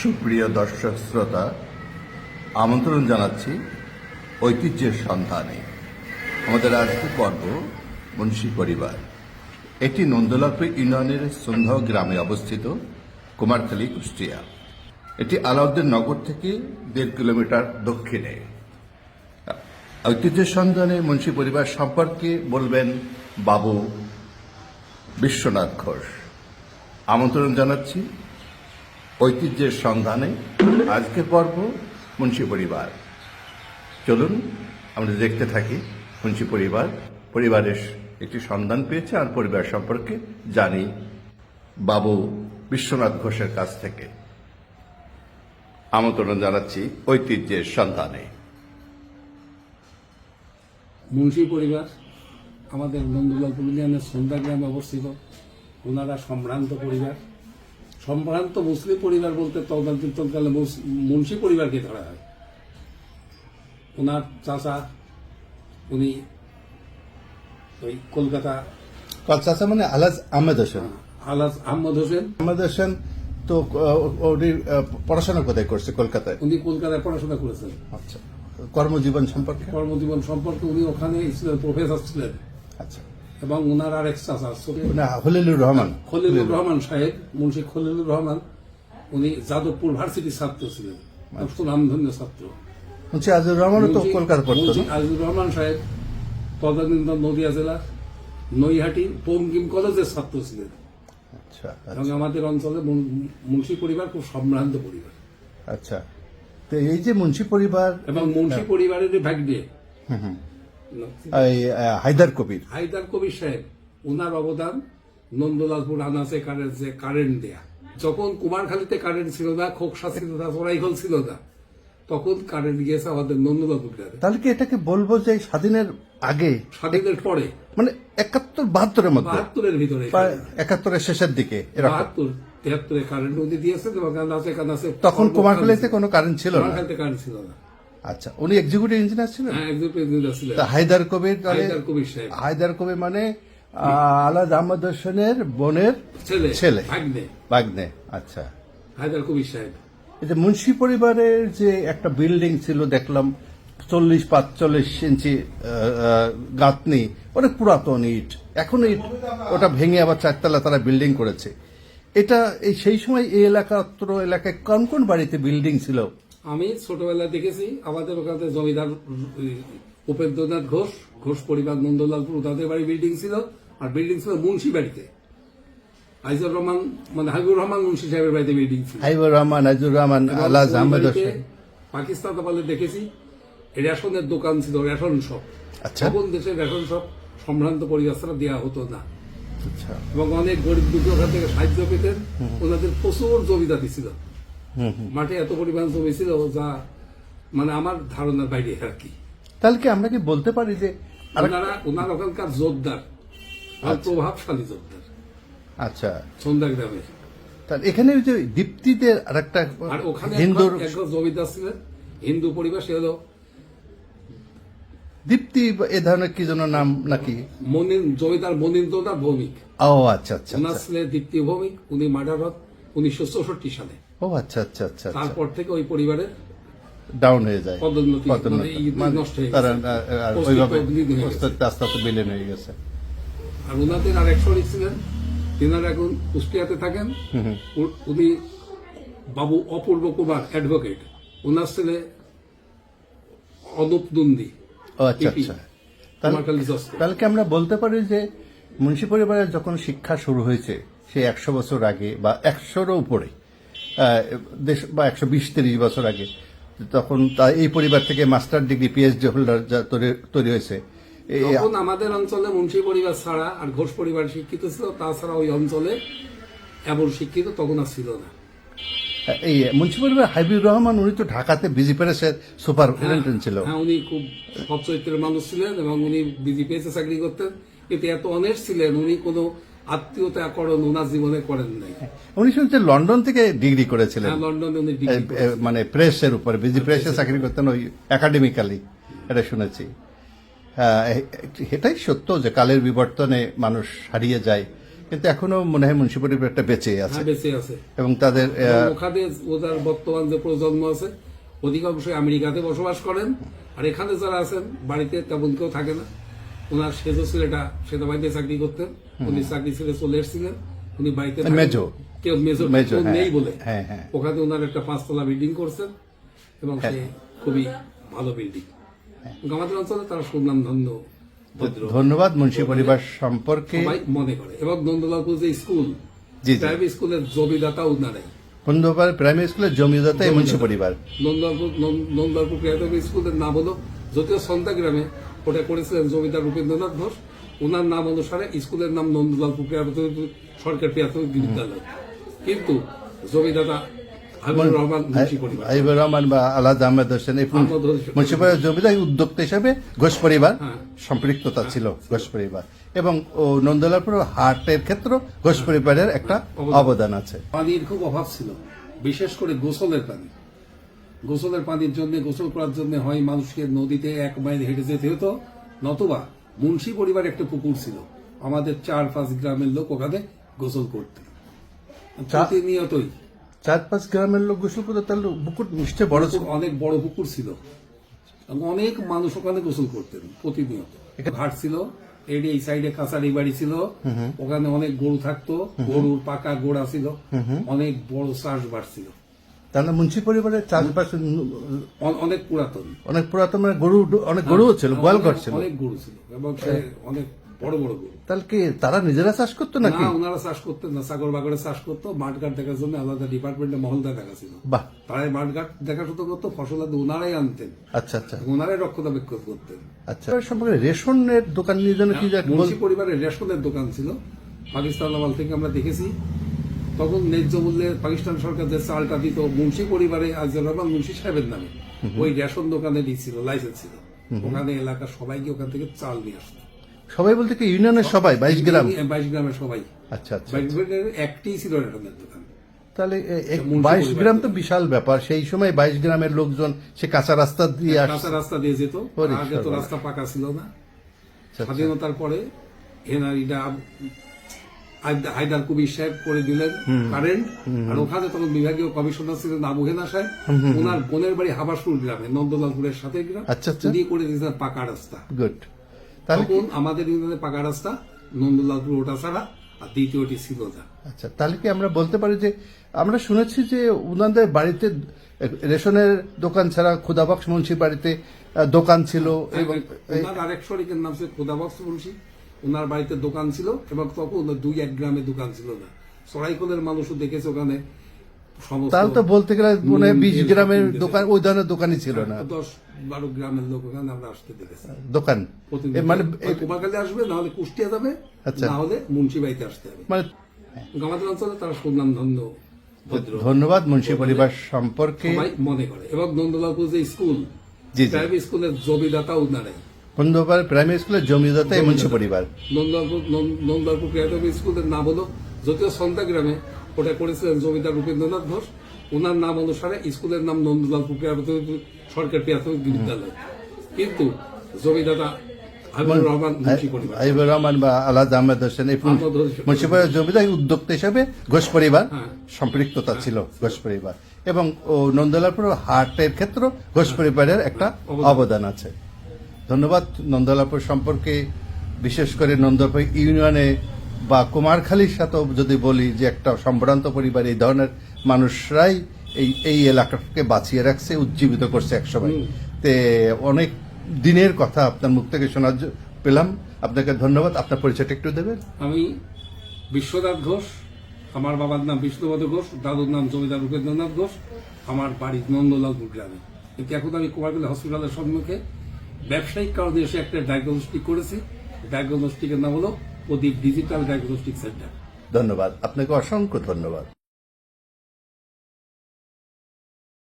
সুপ্রিয় দর্শক শ্রোতা, আমন্ত্রণ জানাচ্ছি ঐতিহ্যের সন্ধানে। আমাদের আজকের পর্ব মুন্সী পরিবার। এটি নন্দলাপে ইউনিয়নের সন্ধ্যাও গ্রামে অবস্থিত কুমারখালী কুষ্টিয়া। এটি আলাউদ্দিন নগর থেকে দেড় কিলোমিটার দক্ষিণে। ঐতিহ্যের সন্ধানে মুন্সী পরিবার সম্পর্কে বলবেন বাবু বিশ্বনাথ ঘোষ। আমন্ত্রণ জানাচ্ছি ঐতিহ্যের সন্ধানে আজকের পর্ব মুন্সী পরিবার। চলুন, আমরা দেখতে থাকি মুন্সী পরিবার। পরিবারের একটি সন্ধান পেয়েছে আর পরিবার সম্পর্কে জানি বাবু বিশ্বনাথ ঘোষের কাছ থেকে। আমন্ত্রণ জানাচ্ছি ঐতিহ্যের সন্ধানে। মুন্সি পরিবার, আমাদের নন্দুলালপুর ইউনিয়নের সন্ধ্যা গ্রামে অবস্থিত। ওনারা সম্ভ্রান্ত পরিবার। সম্ভ্রান্ত মুসলিম পরিবার বলতে তদানীন্তনকালে মুন্সি পরিবারকে ধরা হয়। ওনার চাচা উনি ওই কলকাতা চাচা মানে? আলাজ আহমেদ হোসেন। আলাস আহমদ হোসেন। আহমেদ হোসেন তো উনি পড়াশোনা কোথায় করছে কলকাতায়? উনি কলকাতায় পড়াশোনা করেছেন। আচ্ছা। কর্মজীবন সম্পর্কে? কর্মজীবন সম্পর্কে উনি ওখানে ছিলেন প্রফেসর ছিলেন। আচ্ছা। এবং ওনার আরেক চাচা ছোট- না রহমান। খলিলুর রহমান সাহেব মুন্সি খলিলুর রহমান উনি যাদবপুর ভার্সিটির ছাত্র ছিলেন সুনামধন্য ছাত্র। মুন্সি আজিজুর রহমানও তো কলকাতা পড়তো আজিজুর রহমান সাহেব তদানীন্তন নদিয়া জেলা নৈহাটি বঙ্কিম কলেজের ছাত্র ছিলেন। আচ্ছা এবং আমাদের অঞ্চলে মুন- মুন্সি পরিবার খুব সম্ভ্রান্ত পরিবার। আচ্ছা। তো এই যে মুন্সি পরিবার এবং মুন্সি পরিবারের ভাগ্যে হায়দার কবির। হায়দার কবির সাহেব ওনার অবদান নন্দলালপুর আনাচে কারেন্ট যে কারেন্ট দেয়া। যখন কুমারখালীতে কারেন্ট ছিল না খোকসা ছিল না চড়াইঘল ছিল না তখন কারেন্ট গিয়েছে আমাদের নন্দলালপুর গ্রামে। তাহলে কি এটাকে বলব যে স্বাধীনের আগে স্বাধীনের পরে? মানে একাত্তর বাহাত্তরের মধ্যে। বাহাত্তরের ভিতরে। একাত্তরের শেষের দিকে বাহাত্তর তেহাত্তরে কারেন্ট উনি দিয়েছেন এবং কানাচে কানাচে তখন কুমারখালীতে কোনো কারেন্ট ছিল না। কারেন্ট ছিল না। আচ্ছা উনি এক্সিকিউটিভ ইঞ্জিনিয়ার ছিলেন? হ্যাঁ হায়দার কবির হায়দার কবির হায়দার কবির মানে আলাদ আহমদ হোসেনের বোনের ছেলে ছেলে। ভাগ্নে। আচ্ছা। হায়দার কবির সাহেব। এই মুন্সি পরিবারের যে একটা বিল্ডিং ছিল দেখলাম চল্লিশ পাঁচচল্লিশ ইঞ্চি গাঁথনি অনেক পুরাতন ইট। এখন ইট ওটা ভেঙে আবার চারতলা তারা বিল্ডিং করেছে। এটা এই সেই সময় এই এলাকা এলাকায় কোন কোন বাড়িতে বিল্ডিং ছিল? আমি ছোটবেলায় দেখেছি আমাদের ওখানে জমিদার উপেন্দ্রনাথ ঘোষ ঘোষ পরিবার নন্দলালপুর তাদের বাড়ি বিল্ডিং ছিল আর বিল্ডিং ছিল মুন্সি বাড়িতে। আইজুর রহমান মানে হাবিবুর রহমান মুন্সি সাহেবের বাড়িতে বিল্ডিং ছিল। হাইবুর রহমান আজুর রহমান আলাজ আহমেদ পাকিস্তান আমলে দেখেছি রেশনের দোকান ছিল রেশন শপ। আচ্ছা। তখন দেশের রেশন শপ সম্ভ্রান্ত পরিবার দেওয়া হতো না। আচ্ছা। এবং অনেক গরিব দুঃখী ওখান থেকে সাহায্য পেতেন ওনাদের প্রচুর জমিদারি ছিল। মাঠে এত পরিমাণ জমি ছিল যা মানে আমার ধারণার বাইরে আর কি। তাহলে কি আমরা কি বলতে পারি যে ওনারা ওনার ওখানকার জোরদার আর প্রভাবশালী জোরদার। আচ্ছা। সন্ধ্যা গ্রামের। তাহলে এখানে ওই যে দীপ্তিদের আরেকটা আর ওখানে হিন্দুর জমিদার ছিলেন হিন্দু পরিবার সে হলো দীপ্তি এ ধরনের কি যেন নাম নাকি? মনিন জমিদার মনীন্দ্রনাথ ভৌমিক। ও আচ্ছা আচ্ছা ওনার আচ্ছা। ছিলেন দীপ্তি ভৌমিক উনি মার্ডার হন উনিশশো চৌষট্টি সালে। ও আচ্ছা আচ্ছা আচ্ছা আচ্ছা। তারপর থেকে ওই পরিবারের ডাউন হয়ে যায়। মানে মানে তারা ওইভাবে। আস্তে আস্তে বিলীন হয়ে গেছে। আর ওনাদের আর এক শরিক ছিলেন তিনারা এখন কুষ্টিয়াতে থাকেন। উনি বাবু অপূর্ব কুমার অ্যাডভোকেট। ওনার ছেলে অদূপ নন্দী ও আচ্ছা আচ্ছা। তাহলে কি আমরা বলতে পারি যে মুন্সি পরিবারের যখন শিক্ষা শুরু হয়েছে সে একশো বছর আগে বা একশোরও উপরে দেশ বা একশো বিশ তিরিশ বছর আগে তখন তা এই পরিবার থেকে মাস্টার ডিগ্রি পিএইচডি হোল্ডার যা তৈরি- তৈরি হয়েছে। তখন আমাদের অঞ্চলে মুন্সি পরিবার ছাড়া আর ঘোষ পরিবার শিক্ষিত ছিল তাছাড়া ওই অঞ্চলে এমন শিক্ষিত তখন আর ছিল না। এই মুন্সি পরিবার হাবিবুর রহমান উনি তো ঢাকাতে বিজি প্যারেসের সুপারিনটেন্ডেন্ট ছিল। হ্যাঁ উনি খুব সৎ চরিত্রের মানুষ ছিলেন এবং উনি বিজেপিএসে চাকরি করতেন। কিন্তু এত অনেস্ট ছিলেন উনি কোনো আত্মীয়তা করণ ওনার জীবনে করেন নাই। উনি লন্ডন থেকে ডিগ্রি করেছিলেন। হ্যাঁ লন্ডনে উনি ডিগ্রি মানে প্রেসের উপরে বিজি প্রেসে চাকরি করতেন ওই একাডেমিক্যালি এটা শুনেছি। হ্যাঁ, এটাই সত্য যে কালের বিবর্তনে মানুষ হারিয়ে যায় কিন্তু এখনও মনে হয় মুন্সি পরিবারটা বেঁচে আছে। হ্যাঁ বেঁচে আছে। এবং তাদের ওখানে ওদের বর্তমান যে প্রজন্ম আছে অধিকাংশই আমেরিকাতে বসবাস করেন আর এখানে যারা আছেন বাড়িতে তেমন কেউ থাকে না। ওনার সেজো ছেলেটা সেনাবাহিনীতে চাকরি করতেন। উনি চাকরি ছেড়ে চলে এসেছিলেন। উনি বাড়িতে মেজো। কেউ মেজো হ্যাঁ। নেই বলে। হ্যাঁ, হ্যাঁ। ওখানে ওনার একটা পাঁচতলা বিল্ডিং করছেন এবং সে খুবই ভালো বিল্ডিং। আমাদের অঞ্চলে তারা সুনাম ধন্য ধন্যবাদ মুন্সি পরিবার সম্পর্কে। মনে করে। এবং নন্দলালপুর যে স্কুল। প্রাইভেট স্কুলের জমিদাতা উনারাই বন্ধুবার প্রাইমারি স্কুলের জমিদাতা এই মুন্সি পরিবার। নন্দলালপুর নন্দ- নন্দলালপুর প্রাথমিক স্কুলের নাম হলো যদিও সন্তা গ্রামে ওটা করেছিলেন জমিদার রূপেন্দ্রনাথ ঘোষ। ওনার নাম অনুসারে স্কুলের নাম নন্দলালপুর প্রাথমিক সরকার প্রাথমিক বিদ্যালয়। কিন্তু জমিদাতা হাবিবুর রহমান মুন্সি পরিবার। আইবুর রহমান বা আলাদ আহমেদ হোসেন এই আহমদ হোসেন। মুন্সি পরিবার জমিদার উদ্যোক্তা হিসেবে ঘোষ পরিবার হ্যাঁ। সম্পৃক্ততা ছিল ঘোষ পরিবার। এবং হাটের ক্ষেত্রে ঘোষ পরিবারের একটা অবদান আছে। পানির খুব অভাব ছিল বিশেষ করে গোসলের পানি। গোসলের পানির জন্য গোসল করার জন্য হয় মানুষকে নদীতে এক মাইল হেঁটে যেতে হতো। নতুবা মুন্সি পরিবার একটা পুকুর ছিল। আমাদের চার পাঁচ গ্রামের লোক ওখানে গোসল করতেন চা- প্রতিনিয়তই। চার পাঁচ গ্রামের লোক গোসল করতে তাহলে বুকুট নিশ্চয় বড় ছিল। অনেক বড় পুকুর ছিল। এবং অনেক মানুষ ওখানে গোসল করতেন প্রতিনিয়ত। ঘাট ছিল এর এই সাইডে কাছারি বাড়ি ছিল। ওখানে অনেক গরু থাকতো। গরুর পাকা গোড়া ছিল। অনেক বড় চাষবাস ছিল। তাহলে মুন্সি পরিবারের চাষবাস অনেক পুরাতন। অনেক পুরাতন মানে গরু অনেক গরুও ছিল গোয়ালঘর ছিল। অনেক গরু ছিল এবং অনেক বড় বড় গরু। তাহলে কি তারা নিজেরা চাষ করতো নাকি? না ওনারা চাষ করতেন না সাগর বাগরে চাষ করতো মাঠঘাট দেখার জন্য আলাদা ডিপার্টমেন্টে মহলদা দেখা ছিল বাহ। তারাই মাঠঘাট দেখাশোনা করতো ফসল আদি ওনারাই আনতেন। আচ্ছা আচ্ছা। ওনারাই রক্ষণাবেক্ষণ করতেন। আচ্ছা। সম্পর্কে রেশনের দোকান নিয়ে যেন কি যে মুন্সি পরিবারের রেশনের দোকান ছিল। পাকিস্তান থেকে আমরা দেখেছি। তখন ন্যায্য মূল্যে পাকিস্তান সরকার যে চালটা দিত মুন্সি পরিবারে আজর রহমান মুন্সি সাহেবের নামে। ওই রেশন দোকানে দিচ্ছিল লাইসেন্স ছিল। ওখানে এলাকার সবাইকে ওখান থেকে চাল নিয়ে আসতো। সবাই বলতে কি ইউনিয়নের সবাই বাইশ গ্রাম? বাইশ গ্রামের সবাই। আচ্ছা আচ্ছা একটি ছিল রেশনের দোকান। তাহলে বাইশ গ্রাম তো বিশাল ব্যাপার। সেই সময় বাইশ গ্রামের লোকজন সে কাঁচা রাস্তা দিয়ে কাঁচা রাস্তা দিয়ে যেত। আগে তো রাস্তা পাকা ছিল না। আচ্ছা, স্বাধীনতার পরে হায়দা- হায়দার কবির সাহেব করে দিলেন কারেন্ট আর ওখানে তখন বিভাগীয় কমিশনার ছিলেন আবু হেনা সাহেব। ওনার বোনের বাড়ি হাবাসপুর গ্রামে নন্দলালপুরের সাথে গ্রাম। আচ্ছা, আচ্ছা। উনি করে দিয়েছেন পাকা রাস্তা। গুড তাহলে কি- তখন আমাদের ইউনিয়নে পাকা রাস্তা নন্দলালপুর ওটা ছাড়া আর দ্বিতীয়টি ছিল না। আচ্ছা তাহলে কি আমরা বলতে পারি যে আমরা শুনেছি যে উনাদের বাড়িতে রেশনের দোকান ছাড়া খুদাবক্স মুন্সি বাড়িতে দোকান ছিল এবং ওনার আরেক শরিকের নাম ছিল খোদাবক্স মুন্সি। ওনার বাড়িতে দোকান ছিল এবং তখন ওনার দুই এক গ্রামে দোকান ছিল না। সরাইকলের মানুষও দেখেছে ওখানে তাহলে তো বলতে গেলে মনে বিশ গ্রামের দোকান ওই ধরনের দোকানই ছিল না। দশ বারো গ্রামের লোক ওখানে আমরা আসতে দেখেছি। দোকান? মানে কুমারকালে আসবে না হলে কুষ্টিয়া যাবে আচ্ছা। না হলে মুন্সিবাড়িতে আসতে হবে। মানে অঞ্চলে তারা সুনাম ধন্য ধন্যবাদ মুন্সি পরিবার সম্পর্কে। মনে করে। এবং নন্দলালপুর যে স্কুল। স্কুলের জমিদাতা উনারাই। বন্ধুবার প্রাইমারি স্কুলের জমিদাতা এই মুন্সি পরিবার নন্দলালপুর নন্দ- নন্দলালপুর প্রাথমিক স্কুলের নাম হলো যদিও সন্তা গ্রামে। ওটা করেছিলেন জমিদার রূপেন্দ্রনাথ ঘোষ। ওনার নাম অনুসারে স্কুলের নাম নন্দলালপুর প্রাথমিক সরকার প্রাথমিক বিদ্যালয়। কিন্তু জমিদাতা হাবিবুর রহমান বা আলাদ আহমেদ হোসেন এই জমিদার উদ্যোক্তা হিসেবে ঘোষ পরিবার হ্যাঁ। সম্পৃক্ততা ছিল ঘোষ পরিবার। এবং ও নন্দলাপুর হাটের ক্ষেত্রে ঘোষ পরিবারের একটা অবদান আছে। ধন্যবাদ নন্দলাপুর সম্পর্কে। বিশেষ করে নন্দলাপুর ইউনিয়নে বা কুমারখালীর সাথেও যদি বলি যে একটা সম্ভ্রান্ত পরিবার এই ধরনের মানুষরাই এই এই এলাকাকে বাঁচিয়ে রাখছে উজ্জীবিত করছে একসময়। তে অনেক দিনের কথা আপনার মুখ থেকে শোনার পেলাম। আপনাকে ধন্যবাদ। আপনার পরিচয়টা একটু দেবেন? আমি বিশ্বনাথ ঘোষ আমার বাবার নাম বিষ্ণুপদ ঘোষ দাদুর নাম জমিদার রূপেন্দ্রনাথ ঘোষ আমার বাড়ি নন্দলালপুর গ্রামে। কিন্তু এখন আমি কুমারগুলি হসপিটালের সম্মুখে ব্যবসায়িক কারণে এসে একটা ডায়াগনস্টিক করেছে। ডায়াগনস্টিকের নাম হলো প্রদীপ ডিজিটাল ডায়াগনস্টিক সেন্টার ধন্যবাদ। আপনাকে অসংখ্য ধন্যবাদ।